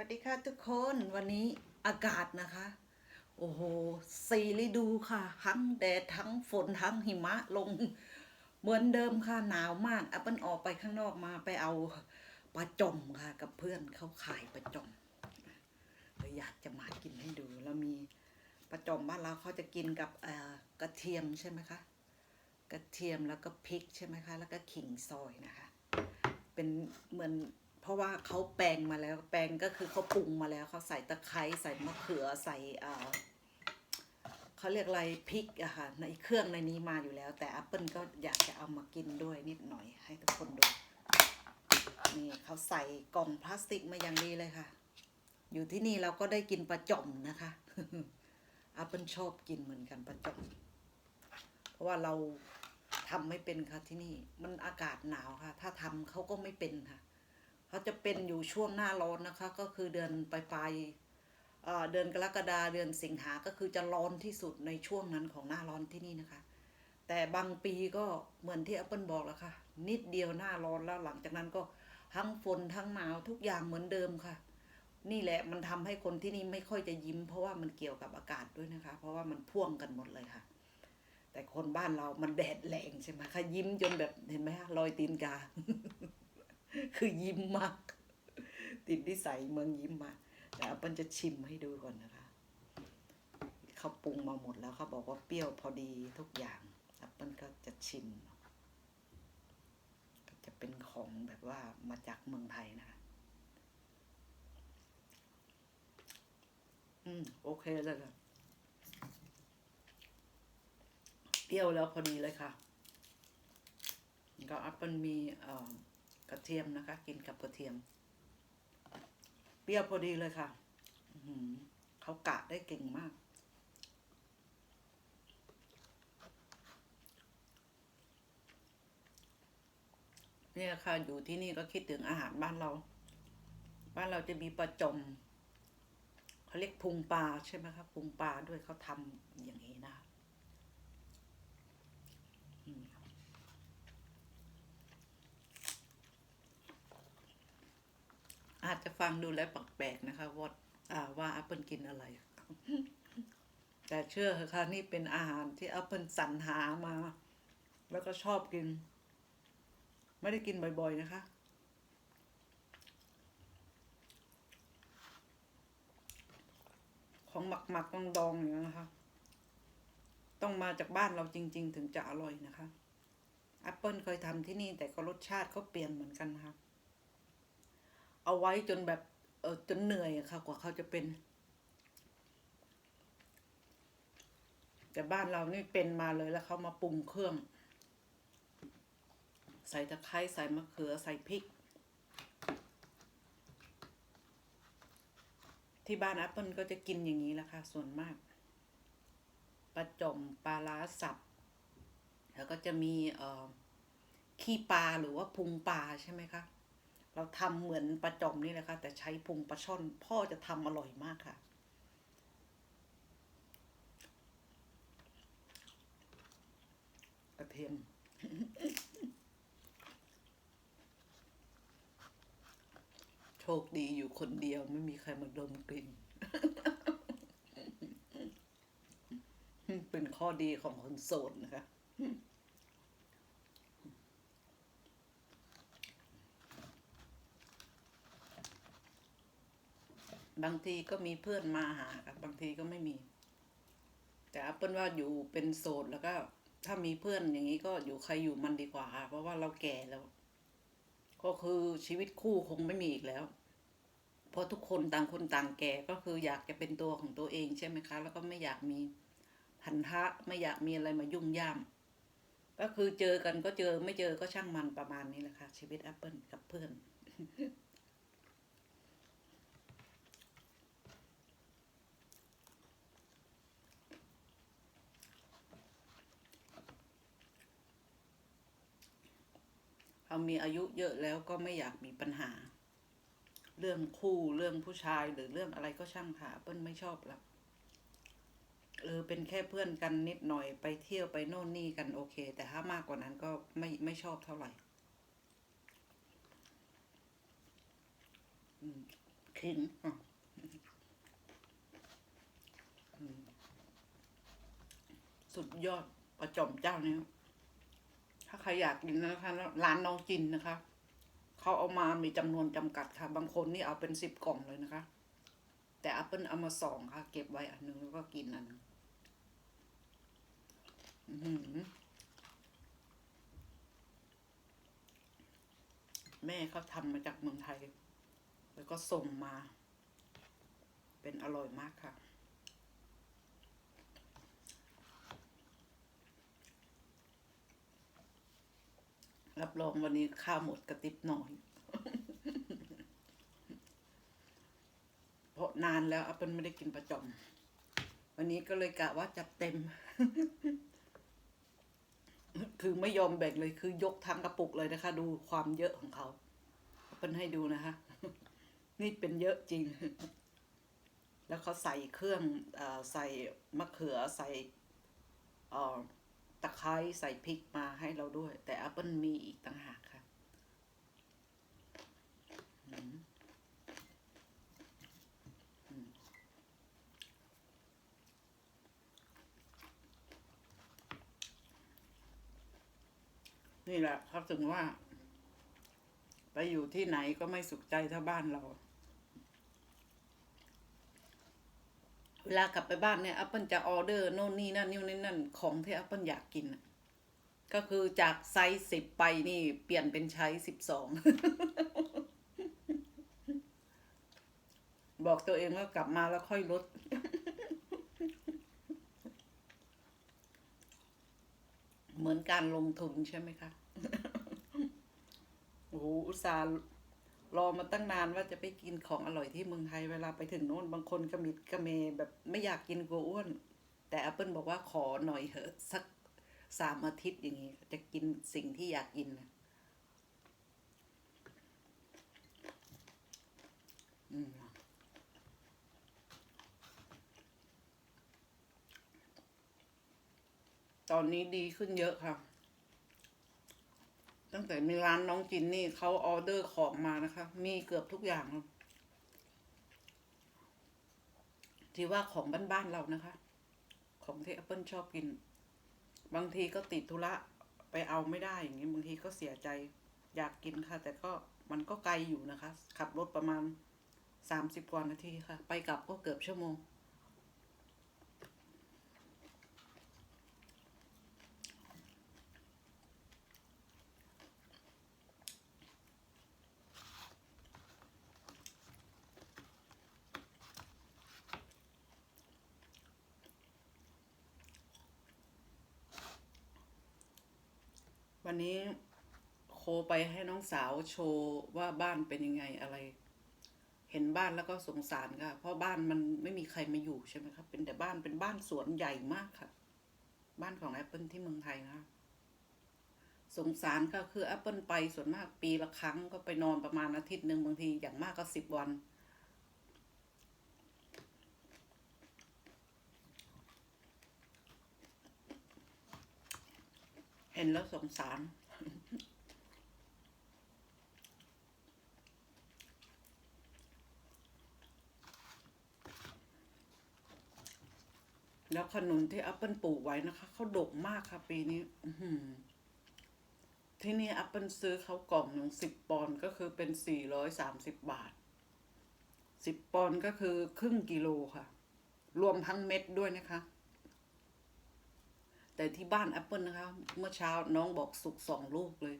วัสดีค่ะทุกคนวันนี้อากาศนะคะ โอ้โหสี่ฤดูค่ะ ทั้งแดดทั้งฝนทั้งหิมะลง เหมือนเดิมค่ะหนาวมากแอปเปิลออกไปข้างนอกมาไปเอาปลาจมค่ะ กับเพื่อนเขาขายปลาจมเลยอยากจะมากินให้ดูแล้วมีปลาจมบ้านเราเขาจะกินกับกระเทียมใช่ไหมคะกระเทียมแล้วก็พริกใช่ไหมคะ แล้วก็ขิงซอยนะคะ เป็นเหมือน เพราะว่าเขาแปลงมาแล้ว แปลงก็คือเขาปรุงมาแล้วเขาใส่ตะไคร้ใส่มะเขือใส่เอ่อเขาเรียกอะไรพริกอะค่ะในเครื่องในนี้มาอยู่แล้ว แต่ Apple ก็อยากจะเอามากินด้วยนิดหน่อยให้ทุกคนดูนี่เขาใส่กล่องพลาสติกมาอย่างดีเลยค่ะ อยู่ที่นี่เราก็ได้กินปลาจ่อมนะคะ Apple ชอบกินเหมือนกันปลาจ่อมเพราะว่าเราทำไม่เป็นค่ะที่นี่มันอากาศหนาวค่ะ ถ้าทำเขาก็ไม่เป็นค่ะ เขาจะเป็นอยู่ช่วงหน้าร้อนนะคะ ก็คือเดือนปลายปลายเดือนกรกฎาเดือนสิงหาก็คือจะร้อนที่สุดในช่วงนั้นของหน้าร้อนที่นี่นะคะ แต่บางปีก็เหมือนที่ Apple บอกแล้วค่ะ นิดเดียวหน้าร้อนแล้วหลังจากนั้นก็ทั้งฝนทั้งหนาวทุกอย่างเหมือนเดิมค่ะ นี่แหละมันทำให้คนที่นี่ไม่ค่อยจะยิ้ม เพราะว่ามันเกี่ยวกับอากาศด้วยนะคะ เพราะว่ามันพ่วงกันหมดเลยค่ะ แต่คนบ้านเรามันแดดแรงใช่ไหมคะยิ้มจนแบบเห็นไหมคะรอยตีนกา คือยิ้มมาก ติดนิสัยเมืองยิ้มมากแต่อัปเปิลจะชิมให้ดูก่อนนะคะเขาปรุงมาหมดแล้วเขาบอกว่าเปรี้ยวพอดีทุกอย่างอัปเปิลก็จะชิม ก็จะเป็นของแบบว่ามาจากเมืองไทยนะคะ อืม โอเคเลยค่ะเปรี้ยวแล้วพอดีเลยค่ะ ก็แอปเปิลมีเอ่อ กระเทียมนะคะ กินกับกระเทียม เปรี้ยวพอดีเลยค่ะเขากะได้เก่งมาก เนี่ยค่ะ อยู่ที่นี่ก็คิดถึงอาหารบ้านเรา บ้านเราจะมีปลาจมเขาเรียกพุงปลาใช่ไหมคะพุงปลาด้วยเขาทำอย่างนี้นะคะ อาจจะฟังดูแล้วแปลกๆนะคะว่าอ่าว่าแอปเปิลกินอะไร แต่เชื่อเถอะค่ะนี่เป็นอาหารที่แอปเปิลสรรหามา แล้วก็ชอบกิน ไม่ได้กินบ่อยๆนะคะของหมักหมักต้องดองๆอย่างนี้นะคะ ต้องมาจากบ้านเราจริง ๆ ถึงจะอร่อยนะคะแอปเปิลเคยทำที่นี่แต่ก็รสชาติเขาเปลี่ยนเหมือนกันนะคะ เอาไว้จนแบบเออจนเหนื่อยอะค่ะ กว่าเขาจะเป็น แต่บ้านเรานี่เป็นมาเลยแล้วเขามาปรุงเครื่อง ใส่ตะไคร้ใส่มะเขือใส่พริก ที่บ้านแอปเปิลก็จะกินอย่างนี้แหละค่ะ ส่วนมากปลาจมปลาล้าสับแล้วก็จะมีเอ่อขี้ปลาหรือว่าพุงปลาใช่ไหมคะ เราทำเหมือนปลาจอมนี่แหละค่ะแต่ใช้พุงปลาช่อน พ่อจะทำอร่อยมากค่ะกระเทียมโชคดีอยู่คนเดียวไม่มีใครมาดมกลิ่น เป็นข้อดีของคนโสดนะคะ บางทีก็มีเพื่อนมาหาค่ะบางทีก็ไม่มี แต่แอปเปิลว่าอยู่เป็นโสดแล้วก็ ถ้ามีเพื่อนอย่างนี้ก็อยู่ใครอยู่มันดีกว่าค่ะเพราะว่าเราแก่แล้ว ก็คือชีวิตคู่คงไม่มีอีกแล้ว เพราะทุกคนต่างคนต่างแก่ก็คืออยากจะเป็นตัวของตัวเองใช่ไหมคะ แล้วก็ไม่อยากมีพันธะไม่อยากมีอะไรมายุ่งย่ามก็คือเจอกันก็เจอไม่เจอก็ช่างมันประมาณนี้แหละค่ะชีวิตแอปเปิลกับเพื่อนามีอายุเยอะแล้วก็ไม่อยากมีปัญหา เรื่องคู่เรื่องผู้ชายหรือเรื่องอะไรก็ช่างค่ะเปิ้ลไม่ชอบแล้วเออเป็นแค่เพื่อนกันนิดหน่อยไปเที่ยวไปโน่นนี่กันโอเค แต่ถ้ามากกว่านั้นก็ไม่ไม่ชอบเท่าไหร่ขิงอะสุดยอดประจอมเจ้านี้ รอยากกินนะคะร้านน้องจินนะคะ เขาเอามามีจำนวนจำกัดค่ะ บางคนนี่เอาเป็นสิบกล่องเลยนะคะ แต่แอปเปิลเอามาสองค่ะ เก็บไว้อันหนึงแล้วก็กินอันหนึงแม่เขาทำมาจากเมืองไทย แล้วก็ส่งมา เป็นอร่อยมากค่ะ รับรองวันนี้ข้าวหมดกระติบหน่อย เพราะนานแล้วอัปเปิลไม่ได้กินประจอม วันนี้ก็เลยกะว่าจัดเต็ม คือไม่ยอมแบ่งเลยคือยกทางกระปุกเลยนะคะ ดูความเยอะของเขาอัปเปิลให้ดูนะคะ นี่เป็นเยอะจริง แล้วเขาใส่เครื่องอใส่มะเขือใส่อ่อ ตะไคร้ใส่พริกมาให้เราด้วย แต่แอปเปิลมีอีกต่างหากค่ะนี่แหละเขาถึงว่า ไปอยู่ที่ไหนก็ไม่สุขใจเท่าบ้านเรา เวลากลับไปบ้านเนี่ยแอปเปิลจะออเดอร์โน่นนี่นั่นนี่นนั่นของที่แอปเปิลอยากกินก็คือจากไซส์สิบไปนี่เปลี่ยนเป็นใช้สิบสองบอกตัวเองว่ากลับมาแล้วค่อยลดเหมือนการลงทุนใช่ไหมคะ โอ้โหอุตส่าห์ รอมาตั้งนานว่าจะไปกินของอร่อยที่เมืองไทยเวลาไปถึงโน้นบางคนกระมิดกระเมแบบไม่อยากกินกลัวอ้วน แต่แอปเปิลบอกว่าขอหน่อยเถอะสักสามอาทิตย์อย่างนี้ จะกินสิ่งที่อยากกินนะอืมตอนนี้ดีขึ้นเยอะค่ะ ตั้งแต่มีร้านน้องจินนี่เขาออเดอร์ของมานะคะ มีเกือบทุกอย่าง ที่ว่าของบ้านๆเรานะคะ ของที่แอปเปิลชอบกิน บางทีก็ติดธุระไปเอาไม่ได้อย่างนี้บางทีก็เสียใจอยากกินค่ะ แต่ก็มันก็ไกลอยู่นะคะ ขับรถประมาณสามสิบกว่านาทีค่ะ ไปกลับก็เกือบชั่วโมง วันนี้โคไปให้น้องสาวโชว์ว่าบ้านเป็นยังไงอะไร เห็นบ้านแล้วก็สงสารค่ะ เพราะบ้านมันไม่มีใครมาอยู่ใช่ไหมครับ เป็นแต่บ้านเป็นบ้านสวนใหญ่มากค่ะ บ้านของแอปเปิลที่เมืองไทยนะคะสงสารก็คือแอปเปิลไปส่วนมากปีละครั้งก็ไปนอนประมาณอาทิตย์หนึ่งบางทีอย่างมากก็สิบวัน เห็นแล้วสงสาร แล้วขนุนที่แอปเปิลปลูกไว้นะคะ เขาดกมากค่ะปีนี้ที่นี่แอปเปิลซื้อเขากล่องหนึ่งสิบปอนก็คือเป็นสี่ร้อยสามสิบบาทสิบปอนก็คือครึ่งกิโลค่ะ รวมทั้งเม็ดด้วยนะคะ แต่ที่บ้านแอปเปิลนะคะ เมื่อเช้าน้องบอกสุกสองลูกเลย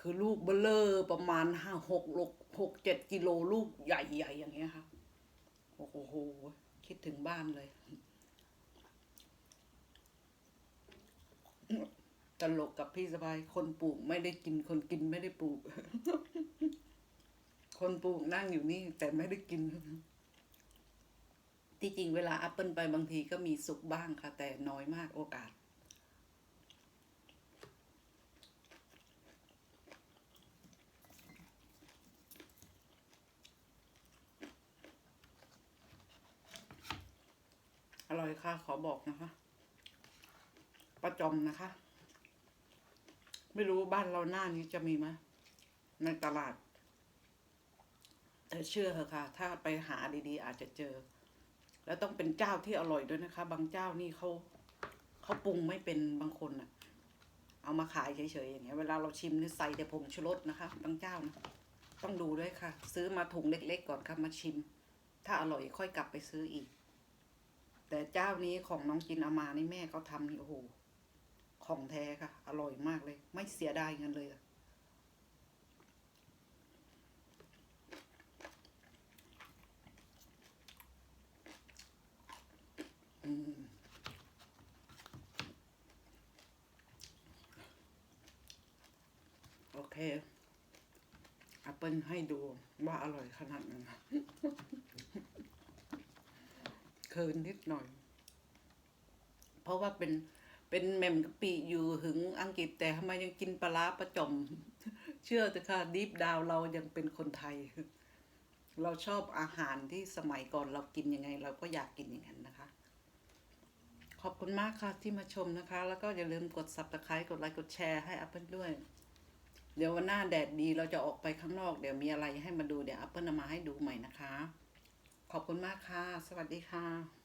คือลูกเบลเลอร์ประมาณห้าหกลกหกเจ็ดกิโลลูกใหญ่ๆอย่างเงี้ยค่ะโอ้โหคิดถึงบ้านเลย ตลกกับพี่สบาย คนปลูกไม่ได้กิน คนกินไม่ได้ปลูก คนปลูกนั่งอยู่นี่ แต่ไม่ได้กิน ที่จริงเวลาแอปเปิลไปบางทีก็มีสุกบ้างค่ะ แต่น้อยมากโอกาส อร่อยค่ะ ขอบอกนะคะประจอมนะคะ ไม่รู้บ้านเราหน้านี้จะมีไหมในตลาดแแต่เชื่อเถอะค่ะ ถ้าไปหาดีๆ อาจจะเจอ แล้วต้องเป็นเจ้าที่อร่อยด้วยนะคะ บางเจ้านี่เขาเขาปรุงไม่เป็นบางคนอะเอามาขายเฉยๆอย่างเงี้ยเวลาเราชิมนี่ใส่แต่ผงชูรสนะคะ บางเจ้านะต้องดูด้วยค่ะ ซื้อมาถุงเล็ก ๆ ก่อนค่ะมาชิม ถ้าอร่อยค่อยกลับไปซื้ออีก แต่เจ้านี้ของน้องจินเอามานี่แม่เขาทำนี่โอ้โหของแท้ค่ะ อร่อยมากเลย ไม่เสียดายเงินเลยอะอืม โอเคแอปเปิลให้ดูว่าอร่อยขนาดไหนเคินนิดหน่อย เพราะว่าเป็นเป็นแมมกะปิอยู่ถึงอังกฤษแต่ทำไมยังกินปลาร้าประจม เชื่อเถอะค่ะดีฟดาวเรายังเป็นคนไทย เราชอบอาหารที่สมัยก่อนเรากินยังไง เราก็อยากกินอย่างนั้นนะคะ ขอบคุณมากค่ะที่มาชมนะคะ แล้วก็อย่าลืมกด subscribe กดไลค์กดแชร์ให้อัพเปิลด้วย เดี๋ยววันหน้าแดดดีเราจะออกไปข้างนอก เดี๋ยวมีอะไรให้มาดูเดี๋ยวอัปเปิลมาให้ดูใหม่นะคะ ขอบคุณมากค่ะ สวัสดีค่ะ